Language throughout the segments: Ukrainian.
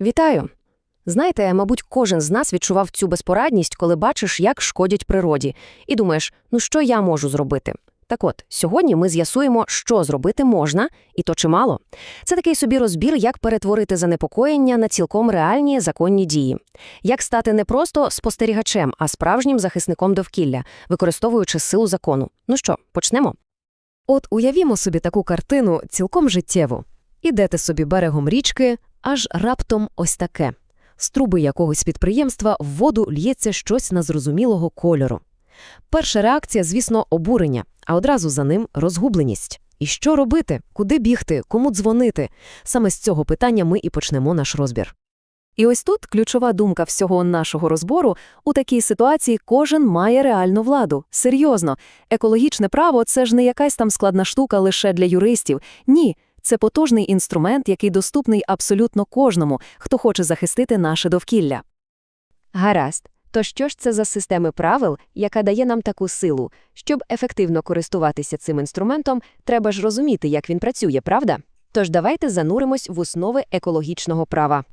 Вітаю! Знаєте, мабуть, кожен з нас відчував цю безпорадність, коли бачиш, як шкодять природі, і думаєш, ну що я можу зробити? Так от, сьогодні ми з'ясуємо, що зробити можна, і то чимало. Це такий собі розбір, як перетворити занепокоєння на цілком реальні законні дії. Як стати не просто спостерігачем, а справжнім захисником довкілля, використовуючи силу закону. Ну що, почнемо? От уявімо собі таку картину цілком життєву. Ідете собі берегом річки, аж раптом ось таке. З труби якогось підприємства в воду л'ється щось незрозумілого кольору. Перша реакція, звісно, обурення, а одразу за ним розгубленість. І що робити? Куди бігти? Кому дзвонити? Саме з цього питання ми і почнемо наш розбір. І ось тут ключова думка всього нашого розбору – у такій ситуації кожен має реальну владу. Серйозно. Екологічне право – це ж не якась там складна штука лише для юристів. Ні, це потужний інструмент, який доступний абсолютно кожному, хто хоче захистити наше довкілля. Гаразд. То що ж це за системи правил, яка дає нам таку силу? Щоб ефективно користуватися цим інструментом, треба ж розуміти, як він працює, правда? Тож давайте зануримось в основи екологічного права.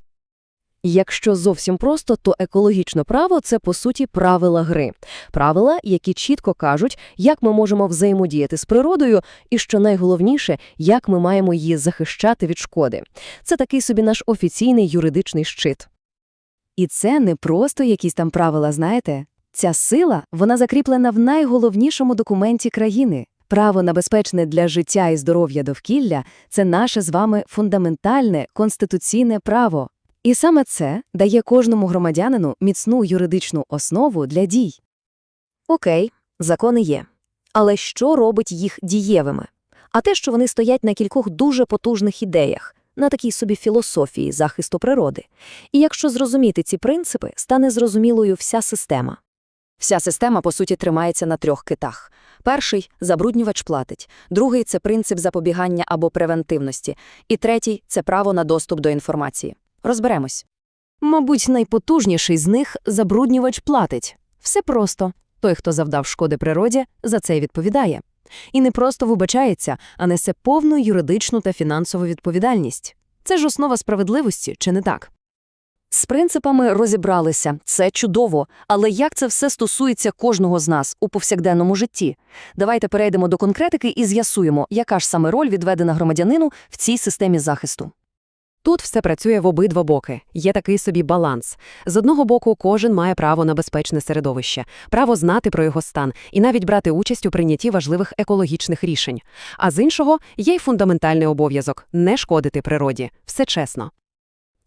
Якщо зовсім просто, то екологічне право – це, по суті, правила гри. Правила, які чітко кажуть, як ми можемо взаємодіяти з природою і, що найголовніше, як ми маємо її захищати від шкоди. Це такий собі наш офіційний юридичний щит. І це не просто якісь там правила, знаєте? Ця сила, вона закріплена в найголовнішому документі країни. Право на безпечне для життя і здоров'я довкілля – це наше з вами фундаментальне конституційне право. І саме це дає кожному громадянину міцну юридичну основу для дій. Окей, закони є. Але що робить їх дієвими? А те, що вони стоять на кількох дуже потужних ідеях, на такій собі філософії захисту природи. І якщо зрозуміти ці принципи, стане зрозумілою вся система. Вся система, по суті, тримається на трьох китах. Перший – забруднювач платить, другий – це принцип запобігання або превентивності, і третій – це право на доступ до інформації. Розберемось. Мабуть, найпотужніший з них – забруднювач платить. Все просто. Той, хто завдав шкоди природі, за це відповідає. І не просто вибачається, а несе повну юридичну та фінансову відповідальність. Це ж основа справедливості, чи не так? З принципами розібралися, це чудово, але як це все стосується кожного з нас у повсякденному житті? Давайте перейдемо до конкретики і з'ясуємо, яка ж саме роль відведена громадянину в цій системі захисту. Тут все працює в обидва боки. Є такий собі баланс. З одного боку, кожен має право на безпечне середовище, право знати про його стан і навіть брати участь у прийнятті важливих екологічних рішень. А з іншого є й фундаментальний обов'язок не шкодити природі. Все чесно.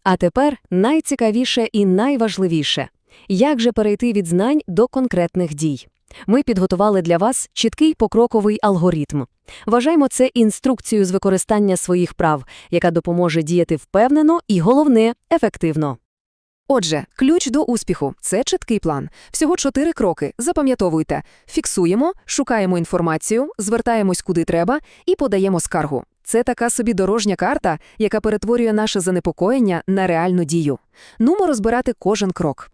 А тепер найцікавіше і найважливіше як же перейти від знань до конкретних дій. Ми підготували для вас чіткий покроковий алгоритм. Вважаємо це інструкцією з використання своїх прав, яка допоможе діяти впевнено і, головне, ефективно. Отже, ключ до успіху це чіткий план. Всього чотири кроки. Запам'ятовуйте: фіксуємо, шукаємо інформацію, звертаємось куди треба і подаємо скаргу. Це така собі дорожня карта, яка перетворює наше занепокоєння на реальну дію. Нумо розбирати кожен крок.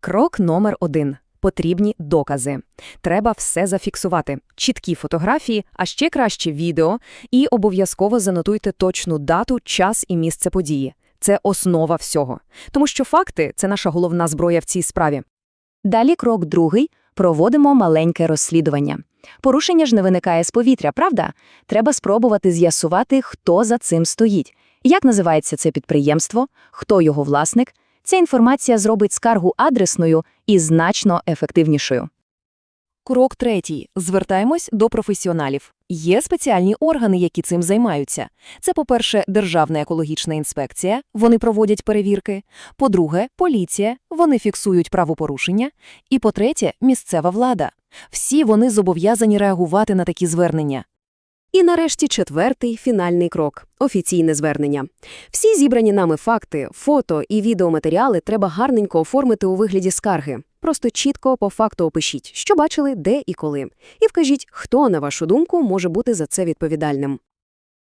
Крок номер один. Потрібні докази. Треба все зафіксувати. Чіткі фотографії, а ще краще відео, і обов'язково занотуйте точну дату, час і місце події. Це основа всього. Тому що факти це наша головна зброя в цій справі. Далі крок другий – проводимо маленьке розслідування. Порушення ж не виникає з повітря, правда? Треба спробувати з'ясувати, хто за цим стоїть. Як називається це підприємство, хто його власник. Ця інформація зробить скаргу адресною і значно ефективнішою. Крок третій. Звертаємось до професіоналів. Є спеціальні органи, які цим займаються. Це, по-перше, Державна екологічна інспекція, вони проводять перевірки. По-друге, поліція, вони фіксують правопорушення. І по-третє, місцева влада. Всі вони зобов'язані реагувати на такі звернення. І нарешті четвертий фінальний крок – офіційне звернення. Всі зібрані нами факти, фото і відеоматеріали треба гарненько оформити у вигляді скарги. Просто чітко по факту опишіть, що бачили, де і коли. І вкажіть, хто, на вашу думку, може бути за це відповідальним.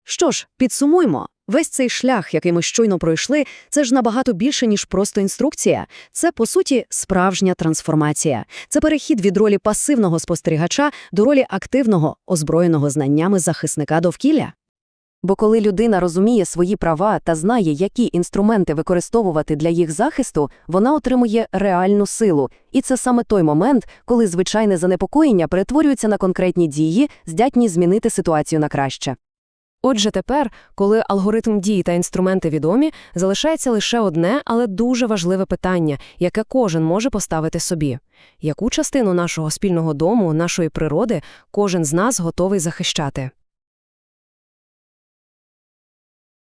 Що ж, підсумуймо. Весь цей шлях, який ми щойно пройшли, це ж набагато більше, ніж просто інструкція. Це, по суті, справжня трансформація. Це перехід від ролі пасивного спостерігача до ролі активного, озброєного знаннями захисника довкілля. Бо коли людина розуміє свої права та знає, які інструменти використовувати для їх захисту, вона отримує реальну силу. І це саме той момент, коли звичайне занепокоєння перетворюється на конкретні дії, здатні змінити ситуацію на краще. Отже, тепер, коли алгоритм дій та інструменти відомі, залишається лише одне, але дуже важливе питання, яке кожен може поставити собі. Яку частину нашого спільного дому, нашої природи кожен з нас готовий захищати?